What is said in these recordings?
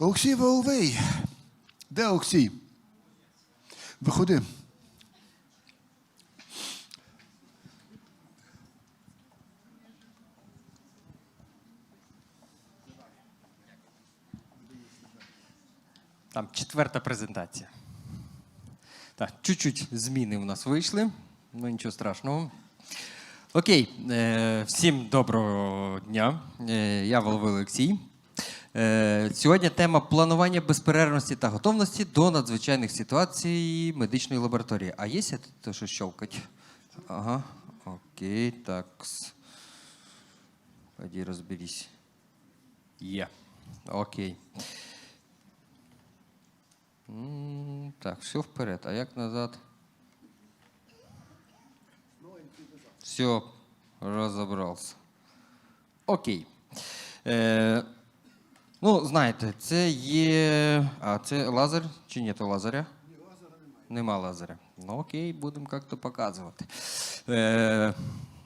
Олексій Воловий. Де Олексій? Виходи. Там четверта презентація. Так, чуть-чуть зміни у нас вийшли, ну нічого страшного. Окей, е, всім доброго дня. Е, я Воловий Олексій. Е, сьогодні тема планування безперервності та готовності до надзвичайних ситуацій медичної лабораторії. А є те, що щелкать? Ага, окей, так. Пойди розберись. Є. Окей. Так, все вперед. А як назад? Все, розібрався. Окей. Е, ну, знаєте, це є. А це лазер чи ні, то лазеря? Ні, лазера. Нема лазеря. Ну окей, будемо як-то показувати. Е,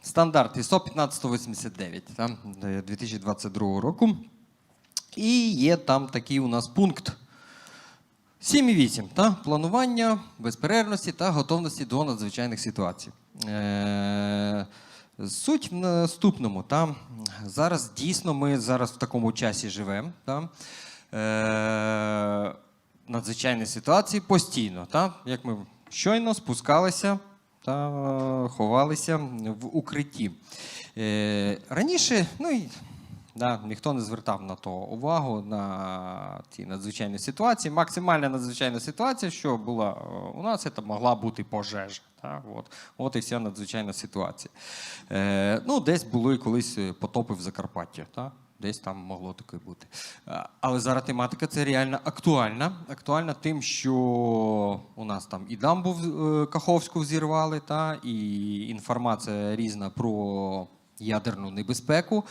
стандарт ISO 1589 там, е, 2022 року. І є там такий у нас пункт. 7,8. Та? Планування безперервності та готовності до надзвичайних ситуацій. Е, суть в наступному. Та? Зараз дійсно ми зараз в такому часі живемо. Та? Е, надзвичайні ситуації постійно. Та? Як ми щойно спускалися та ховалися в укритті. Е, раніше, ну і Да, ніхто не звертав на то увагу на ті надзвичайні ситуації. Максимальна надзвичайна ситуація, що була е, у нас, це могла бути пожежа. Так? От. От і вся надзвичайна ситуація. Е, ну, десь було і колись е, потопи в Закарпатті. Так? Десь там могло таке бути. Е, Але зараз тематика це реально актуальна. Актуальна тим, що у нас там і дамбу е, Каховську взірвали, та, і інформація різна про ядерну небезпеку.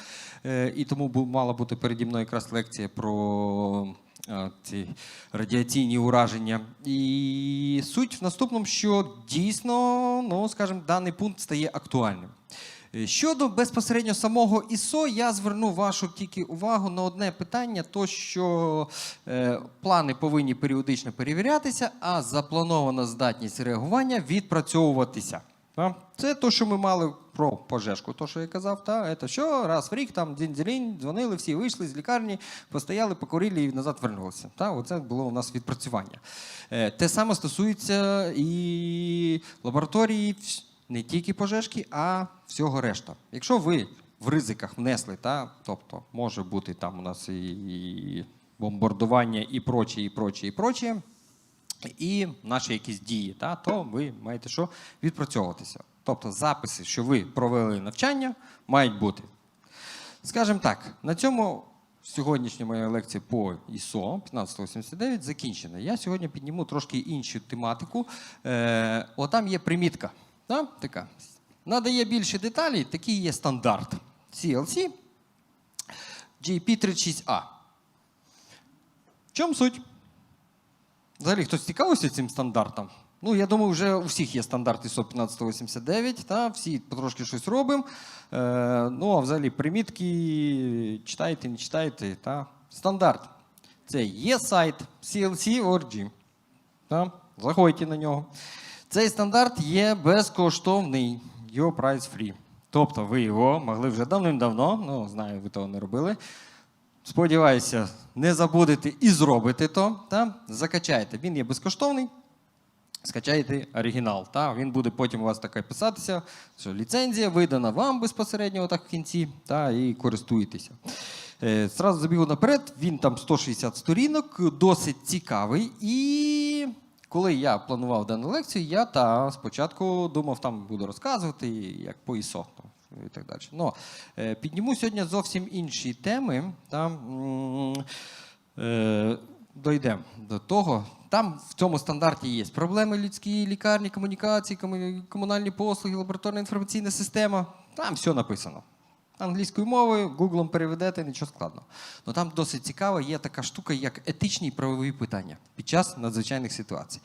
Е, І тому мала бути переді мною якраз лекція про е, ці радіаційні ураження. І суть в наступному, що дійсно, ну скажімо, даний пункт стає актуальним. Е, Щодо безпосередньо самого ІСО, я зверну вашу тільки увагу на одне питання: то що е, плани повинні періодично перевірятися, а запланована здатність реагування відпрацьовуватися. Та? Це те, що ми мали про пожежку. То, що я казав, та, це що раз в рік там дзінь-дзінь, дзвонили, всі вийшли з лікарні, постояли, покурили і назад вернулися. Та? Оце було у нас відпрацювання. Е, те саме стосується і лабораторії, не тільки пожежки, а всього решта. Якщо ви в ризиках внесли, та, тобто може бути там у нас і, бомбардування, і проче, і проче, і проче, і наші якісь дії, та, то ви маєте що відпрацьовуватися. Тобто записи, що ви провели навчання, мають бути. Скажімо так, на цьому сьогоднішня моя лекція по ISO 1589 закінчена. Я сьогодні підніму трошки іншу тематику. Е, отам є примітка. Та, така. Надає більше деталей, такий є стандарт. CLC GP36A. В чому суть? Взагалі, хтось цікавився цим стандартом? Ну, я думаю, вже у всіх є стандарт ISO 1589, та, всі потрошки щось робимо. Е, ну, а взагалі, примітки читайте, не читайте. Та. Стандарт. Це є сайт CLC.org. Та. Заходьте на нього. Цей стандарт є безкоштовний, його прайс free. Тобто ви його могли вже давним-давно, ну, знаю, ви того не робили. Сподіваюся, не забудете і зробите то. Та? Закачайте. Він є безкоштовний. Скачайте оригінал. Та? Він буде потім у вас таке писатися, що ліцензія видана вам безпосередньо отак в кінці, та, і користуєтеся. Е, Зразу забігу наперед, він там 160 сторінок, досить цікавий. І коли я планував дану лекцію, я та спочатку думав, там буду розказувати, як по там, і так далі. Но, е, підніму сьогодні зовсім інші теми. Там, е, дойдемо до того. Там в цьому стандарті є проблеми людські, лікарні, комунікації, кому- комунальні послуги, лабораторна інформаційна система. Там все написано. Англійською мовою, гуглом переведете, нічого складного. Ну там досить цікаво, є така штука, як етичні і правові питання під час надзвичайних ситуацій.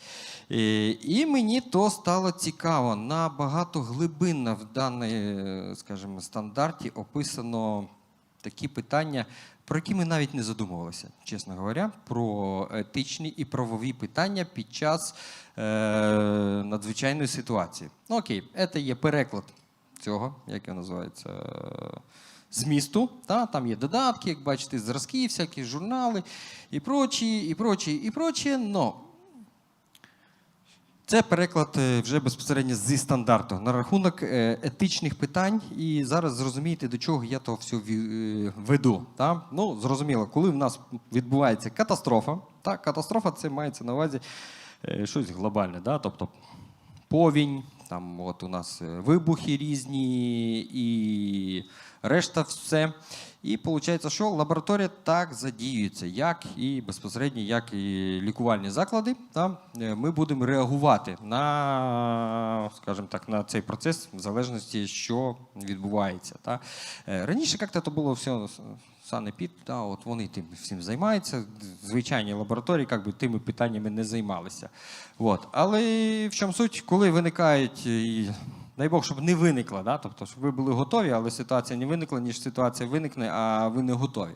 Е, І мені то стало цікаво. Набагато глибинно в даній, скажімо, стандарті описано такі питання, про які ми навіть не задумувалися, чесно говоря, про етичні і правові питання під час е, надзвичайної ситуації. Ну окей, це є переклад цього, як його називається. е, Змісту, та, там є додатки, як бачите, зразки, всякі журнали і прочі, і прочі, і прочі. Но це переклад е, вже безпосередньо зі стандарту на рахунок е, етичних питань. І зараз зрозумієте, до чого я то все веду. Та? Ну, зрозуміло, коли в нас відбувається катастрофа, та, катастрофа це мається на увазі щось глобальне, да? тобто повінь, там от у нас е, вибухи різні і решта все. І виходить, що лабораторія так задіюється, як і безпосередньо, як і лікувальні заклади. Та, е, ми будемо реагувати на, скажімо так, на цей процес в залежності, що відбувається. Та. Е, Раніше як-то було все санепід, та, от вони тим всім займаються. Звичайні лабораторії як би, тими питаннями не займалися. От. Але в чому суть, коли виникають, і, дай Бог, щоб не виникла, да? тобто, щоб ви були готові, але ситуація не виникла, ніж ситуація виникне, а ви не готові.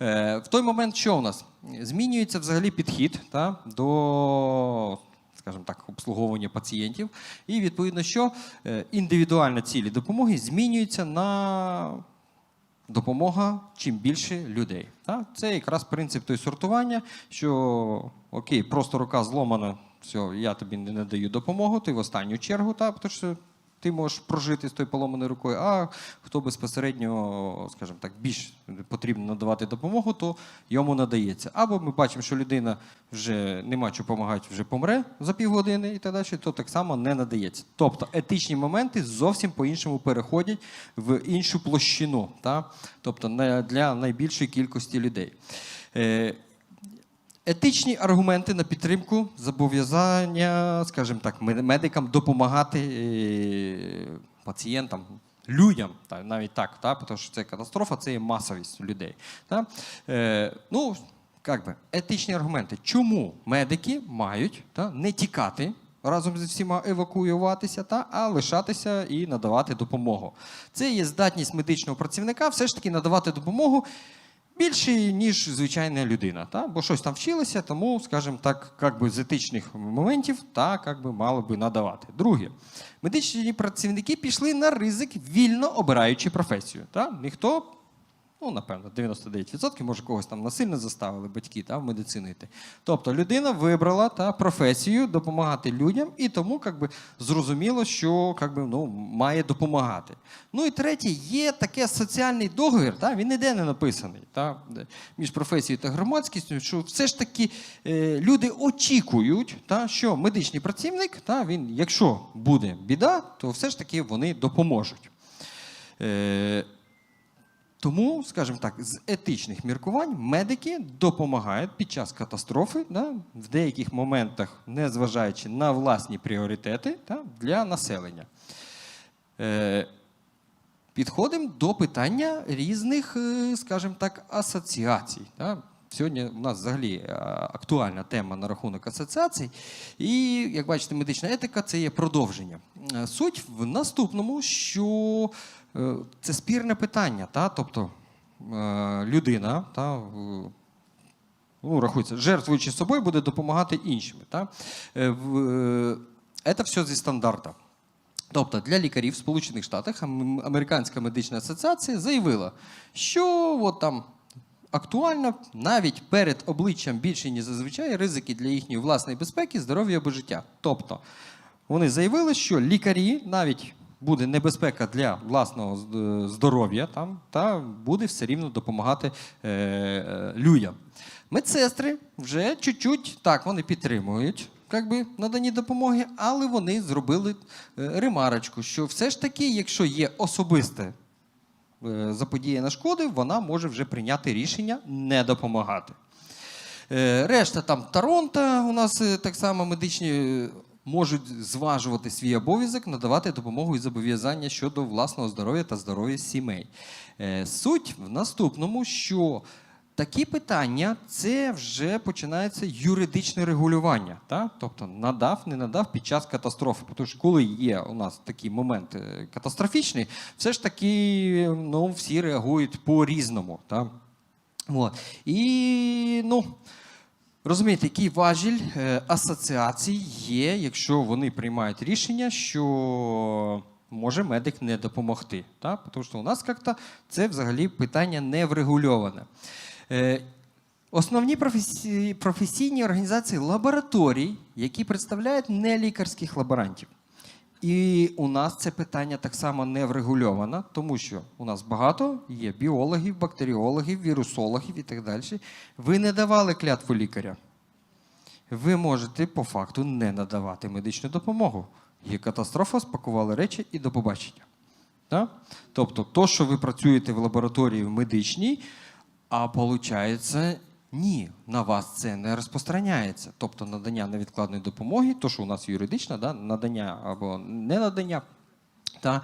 Е, в той момент, що у нас? Змінюється взагалі підхід та, до скажімо так, обслуговування пацієнтів. І відповідно, що е, індивідуальні цілі допомоги змінюються на допомога чим більше людей. Так? Це якраз принцип той сортування, що окей, просто рука зломана, все, я тобі не надаю допомогу, ти в останню чергу, так, тому що ти можеш прожити з тою поломаною рукою, а хто безпосередньо, скажімо так, більш потрібно надавати допомогу, то йому надається. Або ми бачимо, що людина вже нема чого допомагати, вже помре за півгодини і так далі, то так само не надається. Тобто етичні моменти зовсім по-іншому переходять в іншу площину, та? тобто для найбільшої кількості людей. Етичні аргументи на підтримку зобов'язання, скажімо так, медикам допомагати е, пацієнтам, людям, навіть так, та, тому що це катастрофа, це є масовість людей. Та. Е, ну, як би, етичні аргументи. Чому медики мають та, не тікати разом зі всіма евакуюватися, та, а лишатися і надавати допомогу? Це є здатність медичного працівника все ж таки надавати допомогу більше, ніж звичайна людина. Та? Бо щось там вчилося, тому, скажімо так, як би з етичних моментів та як би мало би надавати. Друге, медичні працівники пішли на ризик, вільно обираючи професію. Та? Ніхто. Ну, напевно, 99%, може, когось там насильно заставили батьки та, в медицину йти. Тобто людина вибрала та, професію допомагати людям, і тому як би, зрозуміло, що як би, ну, має допомагати. Ну і третє, є таке соціальний договір, та, він ніде не написаний та, між професією та громадськістю, що все ж таки е, люди очікують, та, що медичний працівник, та, він, якщо буде біда, то все ж таки вони допоможуть. Е, тому, скажімо так, з етичних міркувань медики допомагають під час катастрофи, да, в деяких моментах, незважаючи на власні пріоритети да, для населення. Е, підходимо до питання різних, е, скажімо так, асоціацій. Да. Сьогодні у нас взагалі е, актуальна тема на рахунок асоціацій. І, як бачите, медична етика це є продовження. Е, Суть в наступному, що це спірне питання. Та? Тобто е, людина та, е, ну, рахується, жертвуючи собою, буде допомагати іншим. Е, е, Це все зі стандарта. Тобто для лікарів в Сполучених Штатах Американська медична асоціація заявила, що от там актуально навіть перед обличчям більше, ніж зазвичай, ризики для їхньої власної безпеки, здоров'я або життя. Тобто вони заявили, що лікарі навіть буде небезпека для власного здоров'я там, та буде все рівно допомагати е, е, людям. Медсестри вже чуть-чуть так вони підтримують як би, надані допомоги, але вони зробили е, ремарочку, що все ж таки, якщо є особисте е, заподіяна шкоди, вона може вже прийняти рішення не допомагати. Е, Решта там Торонто, у нас е, так само медичні е, можуть зважувати свій обов'язок, надавати допомогу і зобов'язання щодо власного здоров'я та здоров'я сімей. Е, Суть в наступному, що такі питання це вже починається юридичне регулювання. Та? Тобто надав, не надав під час катастрофи. Тому що коли є у нас такий момент е, катастрофічний, все ж таки ну, всі реагують по-різному. І ну, розумієте, який важіль е, асоціацій є, якщо вони приймають рішення, що може медик не допомогти. Тому що у нас як-то це взагалі питання не врегульоване. Е, Основні професійні організації лабораторій, які представляють нелікарських лаборантів. І у нас це питання так само не врегульовано, тому що у нас багато є біологів, бактеріологів, вірусологів і так далі. Ви не давали клятву лікаря. Ви можете по факту не надавати медичну допомогу. Є катастрофа, спакували речі і до побачення. Так? Тобто, то, що ви працюєте в лабораторії в медичній, а виходить, ні, на вас це не розпространяється. Тобто надання невідкладної допомоги, то, що у нас юридична, да, надання або не надання. Та,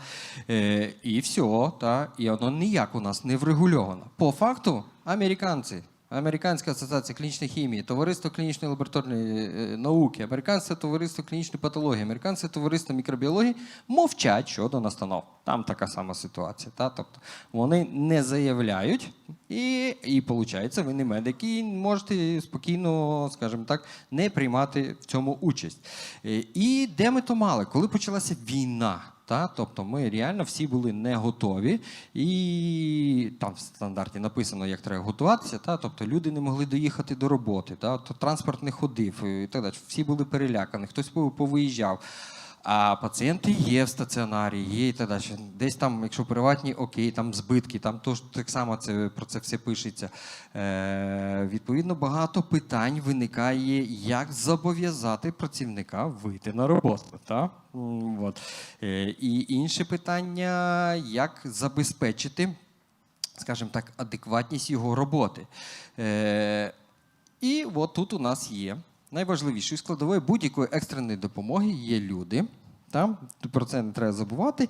е, і все, та, і воно ніяк у нас не врегульовано. По факту, американці, Американська асоціація клінічної хімії, Товариство клінічної лабораторної е, науки, Американське товариство клінічної патології, Американське товариство мікробіології мовчать щодо настанов. Там така сама ситуація. Та? Тобто вони не заявляють, і, і виходить, ви не медики, і можете спокійно, скажімо так, не приймати в цьому участь. Е, І де ми то мали? Коли почалася війна? Та? Тобто ми реально всі були не готові, і там в стандарті написано, як треба готуватися. Та? Тобто люди не могли доїхати до роботи, та? То транспорт не ходив і так далі. Всі були перелякані, хтось повиїжджав. А пацієнти є в стаціонарі, є і так далі. Десь там, якщо приватні, окей, там збитки, там тож так само це, про це все пишеться. Е, відповідно, багато питань виникає, як зобов'язати працівника вийти на роботу. Та? От. Е, і інше питання, як забезпечити, скажімо так, адекватність його роботи. Е, і от тут у нас є найважливішою складовою будь-якої екстреної допомоги є люди. Там про це не треба забувати.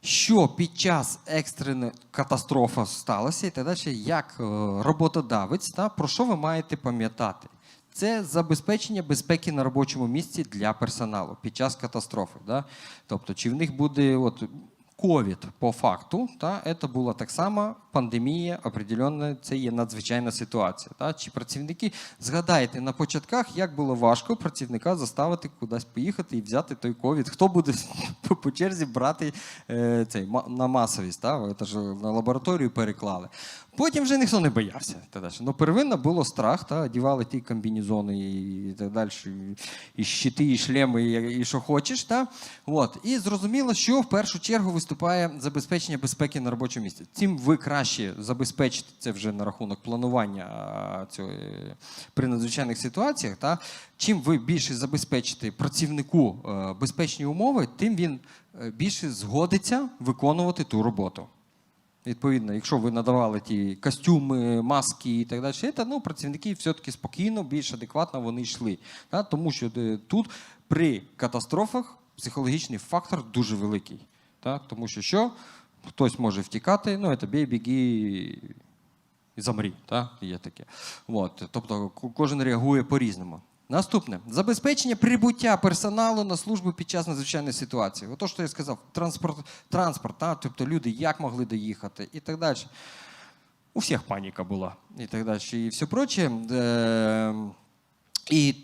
Що під час екстреної катастрофи сталося і так далі, як е, роботодавець, та, про що ви маєте пам'ятати? Це забезпечення безпеки на робочому місці для персоналу під час катастрофи. Да? Тобто, чи в них буде от, ковід по факту, та, це була так само пандемія, определенно це є надзвичайна ситуація. Та? Чи працівники, згадайте на початках, як було важко працівника заставити кудись поїхати і взяти той ковід. Хто буде по- черзі брати е, цей, на масовість? Та? Це ж на лабораторію переклали. Потім вже ніхто не боявся. Ну, первинно було страх, та, одівали ті комбінезони і так далі, і, щити, і шлеми, і, і що хочеш. Та? От. І зрозуміло, що в першу чергу виступає забезпечення безпеки на робочому місці. Тим ви краще забезпечите це вже на рахунок планування цього, е, при надзвичайних ситуаціях. Та? Чим ви більше забезпечите працівнику е, безпечні умови, тим він е, більше згодиться виконувати ту роботу. Відповідно, якщо ви надавали ті костюми, маски і так далі, це, ну, працівники все-таки спокійно, більш адекватно вони йшли. Да? Тому що е, тут при катастрофах психологічний фактор дуже великий. Так? Тому що що? Хтось може втікати, ну це бій, біги замрі. Так? Є таке. От. Тобто кожен реагує по-різному. Наступне забезпечення прибуття персоналу на службу під час надзвичайної ситуації. Ото, що я сказав, транспорт, транспорт та? тобто люди як могли доїхати і так далі. У всіх паніка була і так далі. І все проче. Е, і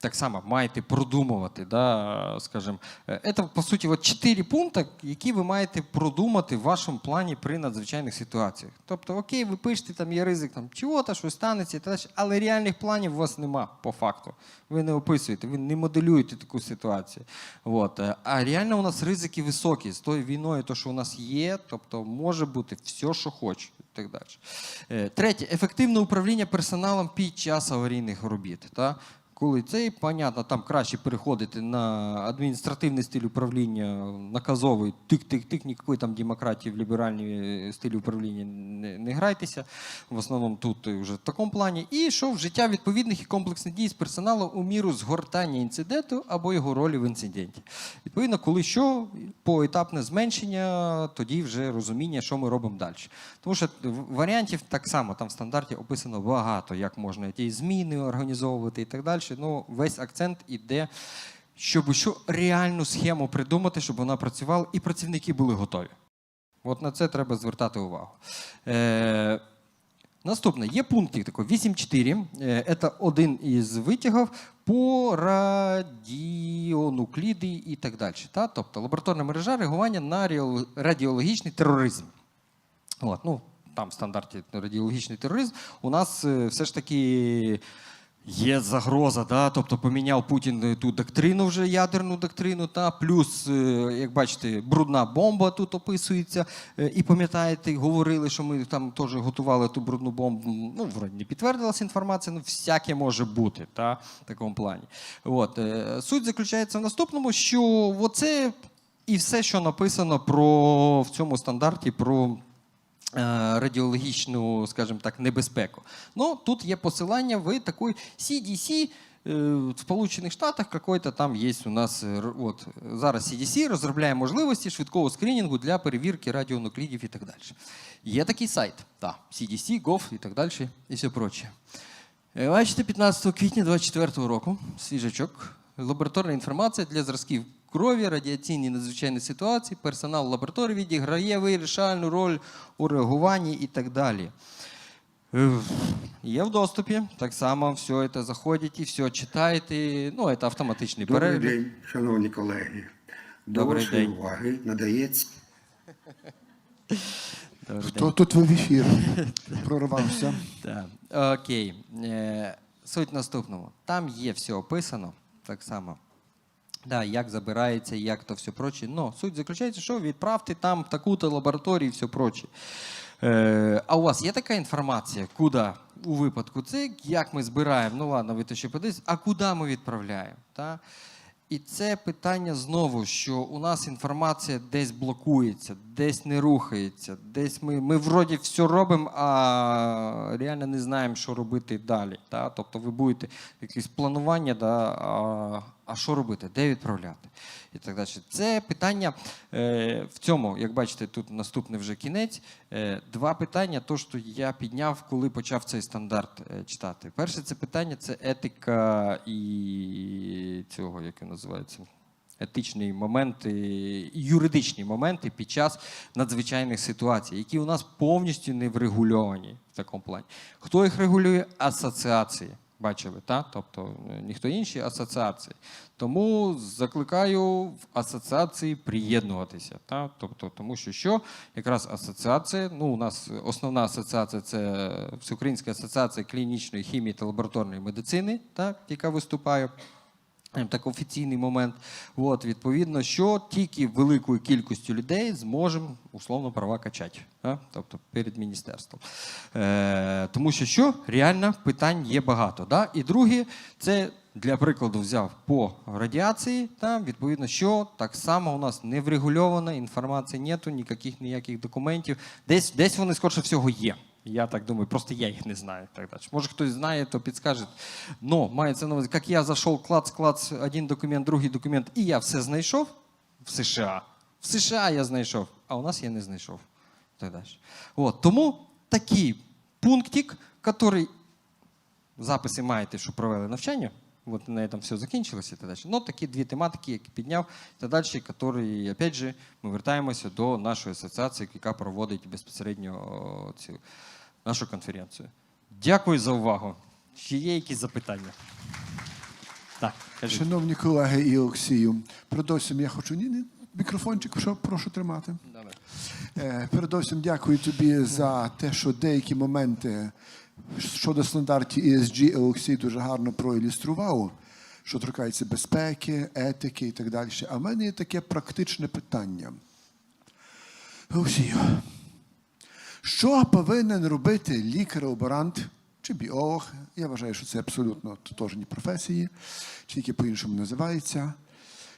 так само маєте продумувати, да, скажімо. Е, Це, по суті, от чотири пункти, які ви маєте продумати в вашому плані при надзвичайних ситуаціях. Тобто, окей, ви пишете, там є ризик там, чого-то, щось станеться, але реальних планів у вас нема по факту. Ви не описуєте, ви не моделюєте таку ситуацію. От. Е, А реально у нас ризики високі. З тою війною, то, що у нас є, тобто може бути все, що хоче. Так далі. Е, Третє ефективне управління персоналом під час аварійних робіт. Та? Коли цей, понятно, там краще переходити на адміністративний стиль управління, наказовий, тик-тик-тик, ніякої там демократії в ліберальній стилі управління не, не грайтеся. В основному тут вже в такому плані. І йшов вжиття відповідних і комплексних дій з персоналу у міру згортання інциденту або його ролі в інциденті. Відповідно, коли що, поетапне зменшення, тоді вже розуміння, що ми робимо далі. Тому що варіантів так само там в стандарті описано багато, як можна ті зміни організовувати і так далі. Ну, весь акцент іде, щоб що реальну схему придумати, щоб вона працювала, і працівники були готові. От на це треба звертати увагу. Е, Наступне є пунктик такий 8.4. Е, Це один із витягів по радіонукліди і так далі. Та? Тобто лабораторна мережа реагування на радіологічний тероризм. От, ну, там в стандарті радіологічний тероризм. У нас е, все ж таки є загроза, да? тобто поміняв Путін е, ту доктрину вже ядерну доктрину, та плюс, е, як бачите, брудна бомба тут описується. Е, І пам'ятаєте, говорили, що ми там теж готували ту брудну бомбу. Ну, вроді не підтвердилася інформація, ну всяке може бути та, в такому плані. От, суть заключається в наступному, що оце і все, що написано про в цьому стандарті про радіологічну, скажімо так, небезпеку. Ну, тут є посилання в такий CDC, е, в Сполучених Штатах какой-то там є у нас е, от, зараз CDC розробляє можливості швидкого скринінгу для перевірки радіонуклідів і так далі. Є такий сайт, так, CDC, Gov і так далі, і все проче. Е, Бачите, 15 квітня 2024 року, свіжачок, лабораторна інформація для зразків крові, радіаційні надзвичайні ситуації, персонал лабораторії відіграє вирішальну роль у реагуванні і так далі. Є в доступі, так само все це заходите, все читаєте. Ну, це автоматичний Добрий перегляд. день, шановні колеги. До Добрий вашої день. уваги надається Добрий Хто тут в ефір прорвався? Так. Окей. Е, Суть в наступному. Там є все описано так само. Да, як забирається, як то все проче. Ну, суть заключається, що відправте там в таку-то лабораторію і все проче. Е, а у вас є така інформація, куди у випадку це, як ми збираємо, ну ладно, ви то ще подивитесь, а куди ми відправляємо? Та? І це питання знову, що у нас інформація десь блокується, десь не рухається, десь ми, ми вроді все робимо, а реально не знаємо, що робити далі. Та? Тобто ви будете якесь планування, да? А що робити, де відправляти і так далі. Це питання е, в цьому, як бачите, тут наступний вже кінець. Е, два питання, то що я підняв, коли почав цей стандарт е, читати. Перше, це питання це етика і цього, як він називається. Етичні моменти, юридичні моменти під час надзвичайних ситуацій, які у нас повністю не врегульовані в такому плані. Хто їх регулює? Асоціації. Бачили, та? Тобто е, ніхто інший асоціації. Тому закликаю в асоціації приєднуватися. Та? Тобто, тому що що якраз асоціація, ну у нас основна асоціація це Всеукраїнська асоціація клінічної хімії та лабораторної медицини, так? яка виступає. Скажімо Так, офіційний момент. От, відповідно, що тільки великою кількістю людей зможемо условно права качати, а? тобто перед міністерством. Е, тому що що реально питань є багато. Да? І друге, це для прикладу взяв по радіації. Там, відповідно, що так само у нас не врегульована, інформації нету, ніяких ніяких документів. Десь, десь вони, скорше всього, є. Я так думаю, просто я їх не знаю. тогда. Может, Може, хтось знає, то подскажет. Но мається на увазі, як я зайшов, клац, клац, один документ, другий документ, і я все знайшов в США. В США я знайшов, а у нас я не знайшов. От, тому такий пунктик, який записи маєте, що провели навчання. Вот на этом все закінчилося і так далі. Ну, такі дві тематики, які підняв, і так далі, які, опять же, ми вертаємося до нашої асоціації, яка проводить безпосередньо цю нашу конференцію. Дякую за увагу. Чи є якісь запитання? Так, кажіть. Шановні колеги і Олексію, передовсім я хочу. Ні, ні, мікрофончик, що прошу тримати. Давай. Е, Передовсім дякую тобі за те, що деякі моменти щодо стандартів ESG Олексій дуже гарно проілюстрував, що торкається безпеки, етики і так далі. А в мене є таке практичне питання. Олексію, що повинен робити лікар-лаборант чи біолог. Я вважаю, що це абсолютно тотожні професії, тільки по-іншому називаються.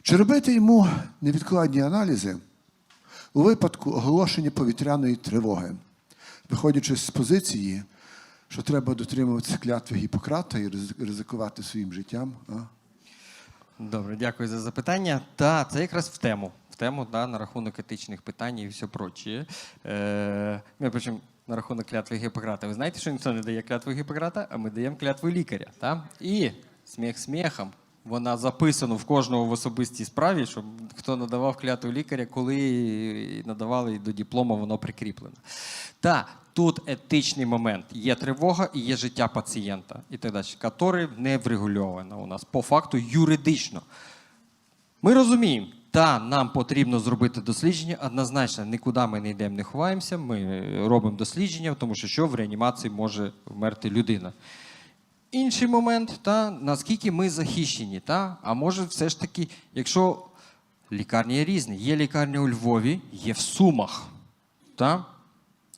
Чи робити йому невідкладні аналізи у випадку оголошення повітряної тривоги, виходячи з позиції, що треба дотримуватися клятви Гіппократа і ризикувати своїм життям? А? Добре, дякую за запитання. Та це якраз в тему. В тему да, на рахунок етичних питань і все прочі. Е, ми причому на рахунок клятви Гіппократа. Ви знаєте, що ніхто не дає клятву Гіппократа, а ми даємо клятву лікаря. Та? І сміх сміхом. Вона записана в кожного в особистій справі, щоб хто надавав клятву лікаря, коли надавали до диплома, воно прикріплено. Та тут етичний момент. Є тривога і є життя пацієнта, і так далі, яке не врегульовано у нас по факту юридично. Ми розуміємо, та нам потрібно зробити дослідження. Однозначно, нікуди ми не йдемо, не ховаємося. Ми робимо дослідження, тому що що в реанімації може вмерти людина. Інший момент, та наскільки ми захищені, та? а може, все ж таки, якщо лікарні є різні, є лікарня у Львові, є в Сумах. Та?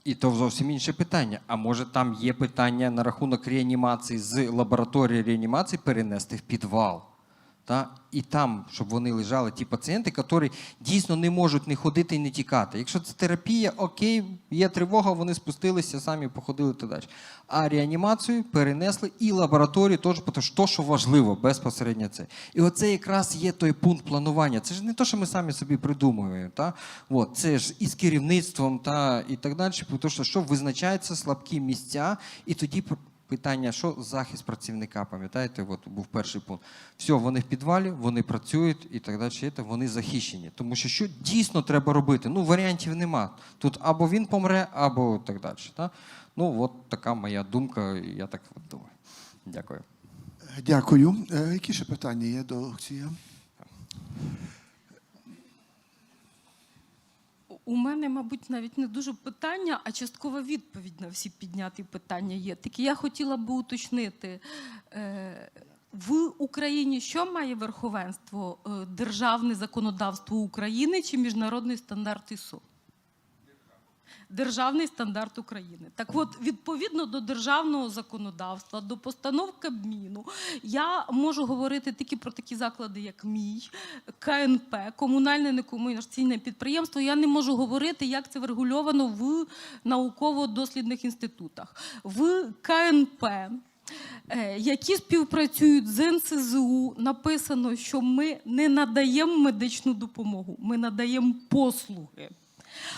І то зовсім інше питання. А може там є питання на рахунок реанімації з лабораторії реанімації перенести в підвал. Та? І там, щоб вони лежали ті пацієнти, які дійсно не можуть не ходити і не тікати. Якщо це терапія, окей, є тривога, вони спустилися, самі походили та далі. А реанімацію перенесли і лабораторію теж, тому що то, що важливо, безпосередньо це. І оце якраз є той пункт планування. Це ж не те, що ми самі собі придумуємо. Та? От, це ж і з керівництвом та, і так далі, тому що, що визначаються слабкі місця, і тоді питання, що захист працівника, пам'ятаєте, от був перший пункт. Все, вони в підвалі, вони працюють і так далі, вони захищені. Тому що що дійсно треба робити? Ну, варіантів нема. Тут або він помре, або так далі. Та? Ну, от така моя думка, я так думаю. Дякую. Дякую. Е, Які ще питання є до Олексія? У мене, мабуть, навіть не дуже питання, а часткова відповідь на всі підняті питання є. Тільки я хотіла би уточнити. е, В Україні що має верховенство? Е, Державне законодавство України чи міжнародний стандарт ІСО? Державний стандарт України. Так от, відповідно до державного законодавства, до постанов Кабміну, я можу говорити тільки про такі заклади, як мій, КНП, комунальне некомерційне підприємство. Я не можу говорити, як це врегульовано в науково-дослідних інститутах. В КНП. е, Які співпрацюють з НСЗУ, написано, що ми не надаємо медичну допомогу, ми надаємо послуги.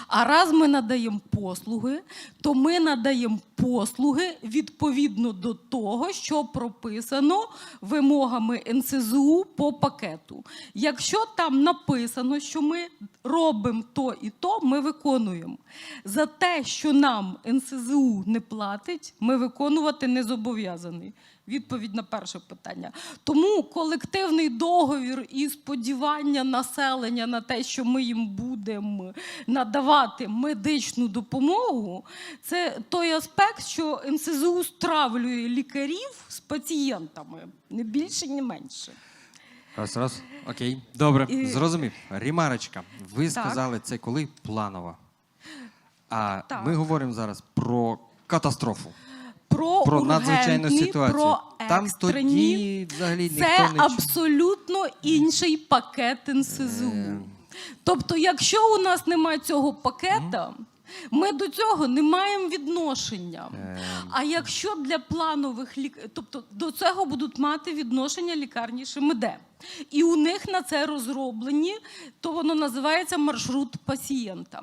А раз ми надаємо послуги, то ми надаємо послуги відповідно до того, що прописано вимогами НСЗУ по пакету. Якщо там написано, що ми робимо то і то, ми виконуємо. За те, що нам НСЗУ не платить, ми виконувати не зобов'язані. Відповідь на перше питання. Тому колективний договір і сподівання населення на те, що ми їм будемо надавати медичну допомогу, це той аспект, що НСЗУ стравлює лікарів з пацієнтами, не більше, ні менше. Раз, раз. Окей. Добре, І- зрозумів. Ремарочка, ви Так. сказали, це коли планова. А Так. ми говоримо зараз про катастрофу. Про, Про надзвичайну ургентні, ситуацію. Про Там екстрені. тоді взагалі Це ніхто не чув. абсолютно інший пакет НСЗУ. Е. Тобто, якщо у нас немає цього пакета, ми до цього не маємо відношення. Е. А якщо для планових лік... тобто до цього будуть мати відношення лікарні ШМД. І у них на це розроблені, то воно називається маршрут пацієнта.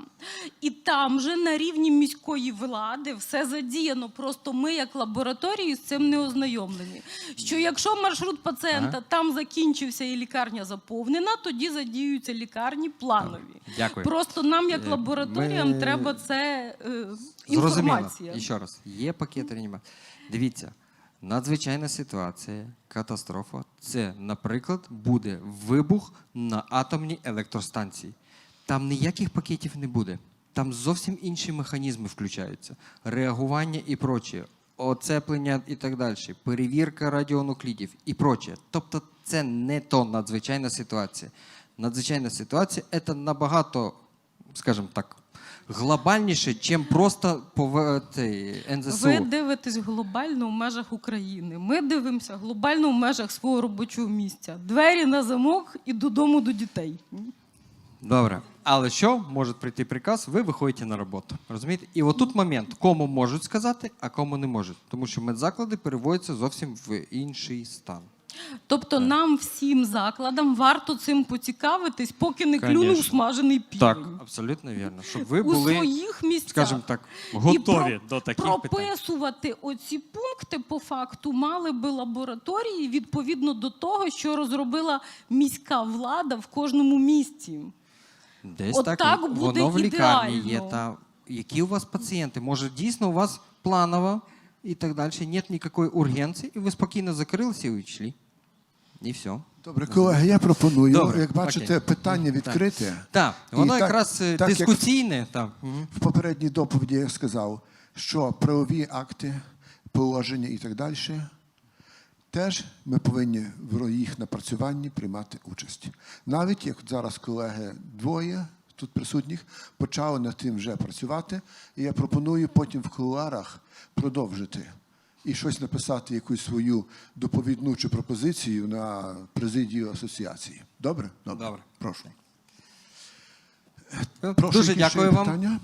І там же на рівні міської влади все задіяно. Просто ми, як лабораторії, з цим не ознайомлені. Що якщо маршрут пацієнта Ага. там закінчився і лікарня заповнена, тоді задіюються лікарні планові. Дякую. Просто нам, як Е, лабораторіям, ми- треба це е, Зрозуміло. інформація. І ще раз, є пакет реанімації. Дивіться, надзвичайна ситуація, катастрофа. Це, наприклад, буде вибух на атомній електростанції. Там ніяких пакетів не буде. Там зовсім інші механізми включаються: реагування і проче, оцеплення і так далі, перевірка радіонуклідів і проче. Тобто, це не то надзвичайна ситуація. Надзвичайна ситуація це набагато, скажімо так, глобальніше, чим просто пов... цей, НЗСУ. Ви дивитесь глобально в межах України. Ми дивимося глобально в межах свого робочого місця. Двері на замок і додому до дітей. Добре. Але що може прийти приказ, ви виходите на роботу. Розумієте? І отут момент, кому можуть сказати, а кому не можуть. Тому що медзаклади переводяться зовсім в інший стан. Тобто нам всім закладам варто цим поцікавитись, поки не клюнув Конечно. смажений півень. Так, абсолютно вірно. Щоб ви у були, своїх місцях. скажімо так, готові про- до таких питань. прописувати оці пункти по факту мали би лабораторії відповідно до того, що розробила міська влада в кожному місті. Десь От так, так буде воно в лікарні є. ідеально. Та, які у вас пацієнти? Може, дійсно у вас планово і так далі, нет ніякої ургенції, і ви спокійно закрилися і йшли. І все. Добре, колеги, я пропоную, Добре, як бачите, окей. питання відкрите. Так, І воно так- якраз е, так, як дискусійне. Так. Мгм. В попередній доповіді я сказав, що правові акти, положення і так далі, теж ми повинні в їх напрацюванні приймати участь. Навіть як зараз колеги двоє тут присутніх почали над тим вже працювати, і я пропоную потім в кулуарах продовжити і щось написати, якусь свою доповідну чи пропозицію на президію асоціації. Добре? Добре. Прошу. Ну, Прошу, Дуже дякую вам. питання?